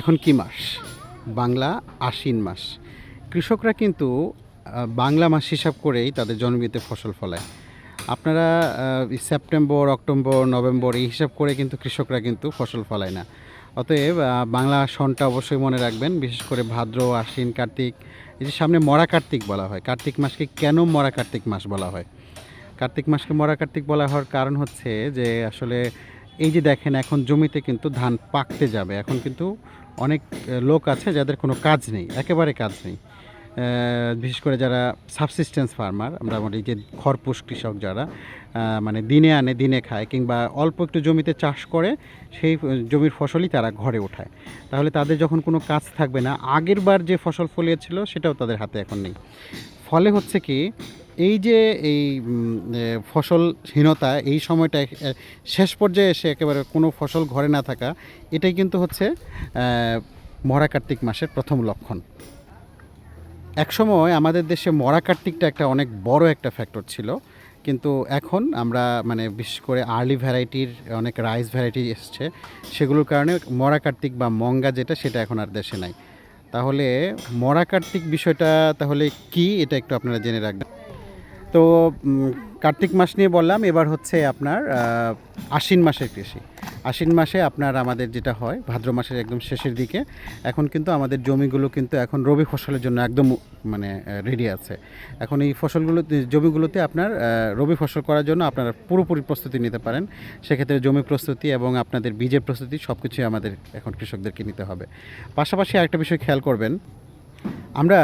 এখন কি মাস? বাংলা আশ্বিন মাস। কৃষকরা কিন্তু বাংলা মাস হিসাব করেই তাদের জন্মগীতে ফসল ফলায়। আপনারা সেপ্টেম্বর, অক্টোবর, নভেম্বর এই হিসাব করে কিন্তু কৃষকরা কিন্তু ফসল ফলায় না। অতএব বাংলা সনটা অবশ্যই মনে রাখবেন, বিশেষ করে ভাদ্র, আশ্বিন, কার্তিক। এই যে সামনে মরা কার্তিক বলা হয়। কার্তিক মাসকে কেন মরা কার্তিক মাস বলা হয়? কার্তিক মাসকে মরা কার্তিক বলা হওয়ার কারণ হচ্ছে যে, আসলে এই যে দেখেন, এখন জমিতে কিন্তু ধান পাকতে যাবে। এখন কিন্তু অনেক লোক আছে যাদের কোনো কাজ নেই, একেবারে কাজ নেই। বিশেষ করে যারা সাবসিস্টেন্স ফার্মার আমরা এই যে খরপুষ কৃষক যারা মানে দিনে আনে, দিনে খায়, কিংবা অল্প একটু জমিতে চাষ করে, সেই জমির ফসলই তারা ঘরে ওঠায়। তাহলে তাদের যখন কোনো কাজ থাকবে না, আগের বার যে ফসল ফলিয়েছিল, সেটাও তাদের হাতে এখন নেই। ফলে হচ্ছে কি, এই যে এই ফসলহীনতা, এই সময়টা শেষ পর্যায়ে এসে একেবারে কোনো ফসল ঘরে না থাকা, এটাই কিন্তু হচ্ছে মরা কার্তিক মাসের প্রথম লক্ষণ। একসময় আমাদের দেশে মরা কার্তিকটা একটা অনেক বড় একটা ফ্যাক্টর ছিল, কিন্তু এখন আমরা মানে বিশেষ করে আর্লি ভ্যারাইটির অনেক রাইস ভ্যারাইটি এসছে, সেগুলোর কারণে মরা কার্তিক বা মঙ্গা যেটা, সেটা এখন আর দেশে নাই। তাহলে মরা কার্তিক বিষয়টা তাহলে কি? এটা একটু আপনারা জেনে রাখবেন। তো কার্তিক মাস নিয়ে বললাম, এবার হচ্ছে আপনার আশ্বিন মাসের কৃষি। আশ্বিন মাসে আপনার আমাদের যেটা হয়, ভাদ্র মাসের একদম শেষের দিকে, এখন কিন্তু আমাদের জমিগুলো কিন্তু এখন রবি ফসলের জন্য একদম মানে রেডি আছে। এখন এই ফসলগুলোতে জমিগুলোতে আপনার রবি ফসল করার জন্য আপনারা পুরোপুরি প্রস্তুতি নিতে পারেন। সেক্ষেত্রে জমি প্রস্তুতি এবং আপনাদের বীজের প্রস্তুতি সব কিছুই আমাদের এখন কৃষকদেরকে নিতে হবে। পাশাপাশি আরেকটা বিষয় খেয়াল করবেন, আমরা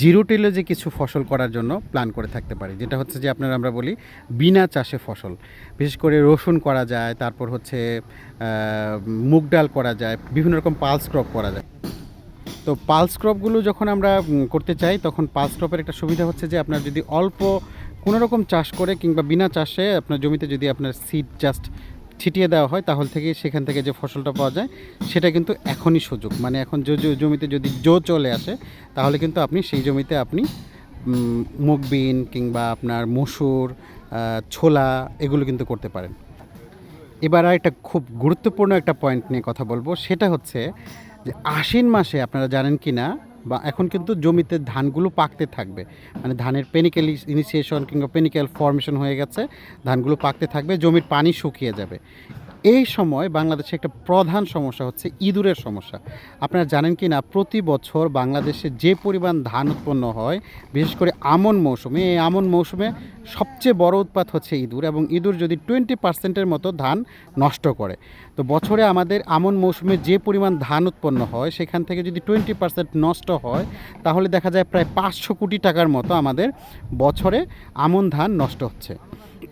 জিরো টিলে যে কিছু ফসল করার জন্য প্ল্যান করে থাকতে পারি, যেটা হচ্ছে যে আপনার আমরা বলি বিনা চাষে ফসল। বিশেষ করে রসুন করা যায়, তারপর হচ্ছে মুগ ডাল করা যায়, বিভিন্ন রকম পালস ক্রপ করা যায়। তো পালস ক্রপগুলো যখন আমরা করতে চাই, তখন পালস ক্রপের একটা সুবিধা হচ্ছে যে আপনার যদি অল্প কোনো রকম চাষ করে কিংবা বিনা চাষে আপনার জমিতে যদি আপনার সিড জাস্ট ছিটিয়ে দেওয়া হয় তাহলে থেকে সেখান থেকে যে ফসলটা পাওয়া যায় সেটা কিন্তু এখনই সুযোগ। মানে এখন যে জমিতে যদি জো চলে আসে তাহলে কিন্তু আপনি সেই জমিতে আপনি উম, মুগ বিন কিংবা আপনার মসুর ছোলা এগুলো কিন্তু করতে পারেন। এবার আর একটা খুব গুরুত্বপূর্ণ একটা পয়েন্ট নিয়ে কথা বলব সেটা হচ্ছে যে আশ্বিন মাসে আপনারা জানেন কি না বা এখন কিন্তু জমিতে ধানগুলো পাকতে থাকবে। মানে ধানের পেনিক্যাল ইনিশিয়েশন কিংবা পেনিক্যাল ফর্মেশন হয়ে গেছে, ধানগুলো পাকতে থাকবে, জমির পানি শুকিয়ে যাবে। এই সময় বাংলাদেশে একটা প্রধান সমস্যা হচ্ছে ইঁদুরের সমস্যা। আপনারা জানেন কি না প্রতি বছর বাংলাদেশে যে পরিমাণ ধান উৎপন্ন হয়, বিশেষ করে আমন মৌসুমে, এই আমন মৌসুমে সবচেয়ে বড় উৎপাত হচ্ছে ইঁদুর এবং ইঁদুর যদি টোয়েন্টি পার্সেন্টের মতো ধান নষ্ট করে। তো বছরে আমাদের আমন মৌসুমে যে পরিমাণ ধান উৎপন্ন হয়, সেখান থেকে যদি টোয়েন্টি পার্সেন্ট নষ্ট হয়, তাহলে দেখা যায় প্রায় পাঁচশো কোটি টাকার মতো আমাদের বছরে আমন ধান নষ্ট হচ্ছে।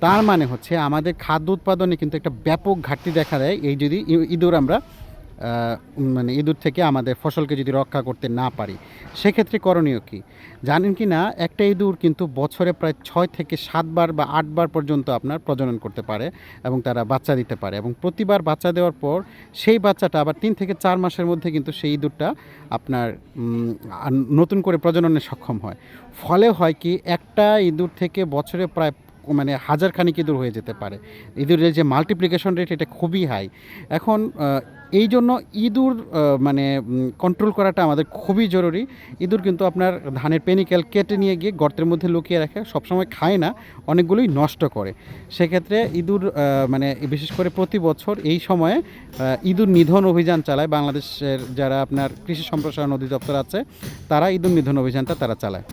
তার মানে হচ্ছে আমাদের খাদ্য উৎপাদনে কিন্তু একটা ব্যাপক ঘাটতি দেখা দেয়। এই যদি ইঁদুর আমরা মানে ইঁদুর থেকে আমাদের ফসলকে যদি রক্ষা করতে না পারি, সেক্ষেত্রে করণীয় কি? জানেন কি না, একটা ইঁদুর কিন্তু বছরে প্রায় ছয় থেকে সাতবার বা আটবার পর্যন্ত আপনার প্রজনন করতে পারে এবং তারা বাচ্চা দিতে পারে এবং প্রতিবার বাচ্চা দেওয়ার পর সেই বাচ্চাটা আবার তিন থেকে চার মাসের মধ্যে কিন্তু সেই ইঁদুরটা আপনার নতুন করে প্রজননে সক্ষম হয়। ফলে হয় কি, একটা ইঁদুর থেকে বছরে প্রায় মানে হাজার খানিক ইঁদুর হয়ে যেতে পারে। ইঁদুরের যে মাল্টিপ্লিকেশন রেট এটা খুবই হাই এখন এই জন্য ইঁদুর মানে কন্ট্রোল করাটা আমাদের খুবই জরুরি। ইঁদুর কিন্তু আপনার ধানের পেনিক্যাল কেটে নিয়ে গিয়ে গর্তের মধ্যে লুকিয়ে রাখে, সবসময় খায় না, অনেকগুলোই নষ্ট করে। সেক্ষেত্রে ইঁদুর মানে বিশেষ করে প্রতি বছর এই সময়ে ইঁদুর নিধন অভিযান চালায়। বাংলাদেশের যারা আপনার কৃষি সম্প্রসারণ অধিদপ্তর আছে, তারা ইঁদুর নিধন অভিযানটা তারা চালায়।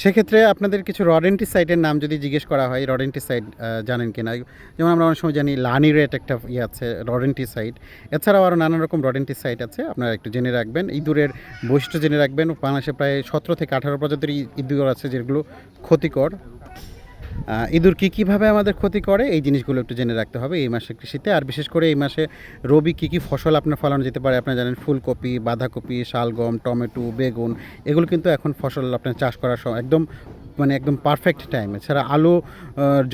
সেক্ষেত্রে আপনাদের কিছু রডেন্টি সাইটের নাম যদি জিজ্ঞেস করা হয় রডেন্টি সাইট জানেন কি না যেমন আমরা অনেক সময় জানি লানি রেট একটা ইয়ে আছে রডেন্টি সাইট এছাড়াও আরও নানান রকম রডেন্টিসাইড আছে, আপনারা একটু জেনে রাখবেন। ইঁদুরের বৈশিষ্ট্য জেনে রাখবেন, বাংলাদেশে প্রায় সতেরো থেকে আঠারো প্রজাতির ইঁদুর আছে যেগুলো ক্ষতিকর। ইঁদুর কী কীভাবে আমাদের ক্ষতি করে? এই জিনিসগুলো একটু জেনে রাখতে হবে এই মাসে কৃষিতে। আর বিশেষ করে এই মাসে রবি কী কী ফসল আপনার ফলানো যেতে পারে? আপনারা জানেন ফুলকপি, বাঁধাকপি, শালগম, টমেটো, বেগুন, এগুলো কিন্তু এখন ফসল আপনার চাষ করার সময় একদম মানে একদম পারফেক্ট টাইম এছাড়া আলু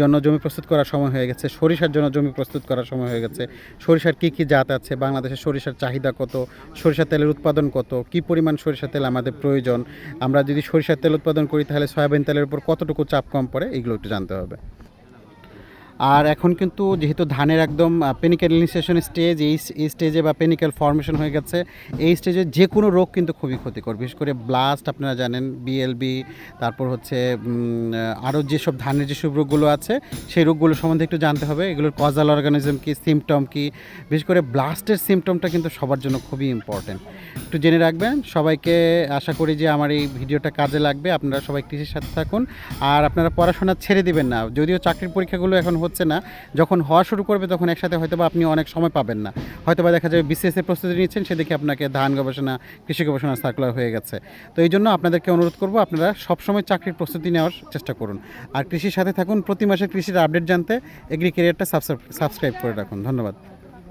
জন্য জমি প্রস্তুত করার সময় হয়ে গেছে, সরিষার জন্য জমি প্রস্তুত করার সময় হয়ে গেছে। সরিষার কী কী জাত আছে? বাংলাদেশের সরিষার চাহিদা কত? সরিষা তেলের উৎপাদন কত? কী পরিমাণ সরিষা তেল আমাদের প্রয়োজন? আমরা যদি সরিষার তেল উৎপাদন করি, তাহলে সয়াবিন তেলের উপর কতটুকু চাপ কম পড়ে? এগুলো একটু জানতে হবে। আর এখন কিন্তু যেহেতু ধানের একদম পেনিক্যালিনেশন স্টেজ এই এই স্টেজে বা পেনিক্যাল ফর্মেশন হয়ে গেছে, এই স্টেজে যে কোনো রোগ কিন্তু খুবই ক্ষতিকর। বিশেষ করে ব্লাস্ট আপনারা জানেন বিএলবি তারপর হচ্ছে আরও যেসব ধানের যেসব রোগগুলো আছে, সেই রোগগুলো সম্বন্ধে একটু জানতে হবে। এগুলোর কজাল অর্গানিজম কী সিমটম কী? বিশেষ করে ব্লাস্টের সিমটমটা কিন্তু সবার জন্য খুবই ইম্পর্টেন্ট একটু জেনে রাখবেন, সবাইকে আশা করি যে আমার এই ভিডিওটা কাজে লাগবে। আপনারা সবাই কৃষির সাথে থাকুন। আর আপনারা পড়াশোনা ছেড়ে দিবেন না। যদিও চাকরির পরীক্ষাগুলো এখন হচ্ছে না, যখন হওয়া শুরু করবে তখন একসাথে হয়তো বা আপনি অনেক সময় পাবেন না। হয়তো বা দেখা যাবে বিসিএসের প্রস্তুতি নিচ্ছেন, সেদিকে আপনাকে ধান গবেষণা, কৃষি গবেষণা সার্কুলার হয়ে গেছে। তো এই জন্য আপনাদেরকে অনুরোধ করব, আপনারা সবসময় চাকরির প্রস্তুতি নেওয়ার চেষ্টা করুন। আর কৃষির সাথে থাকুন, প্রতি মাসে কৃষির আপডেট জানতে এগ্রি কেরিয়ারটা সাবস্ক্রাইব করে রাখুন। ধন্যবাদ।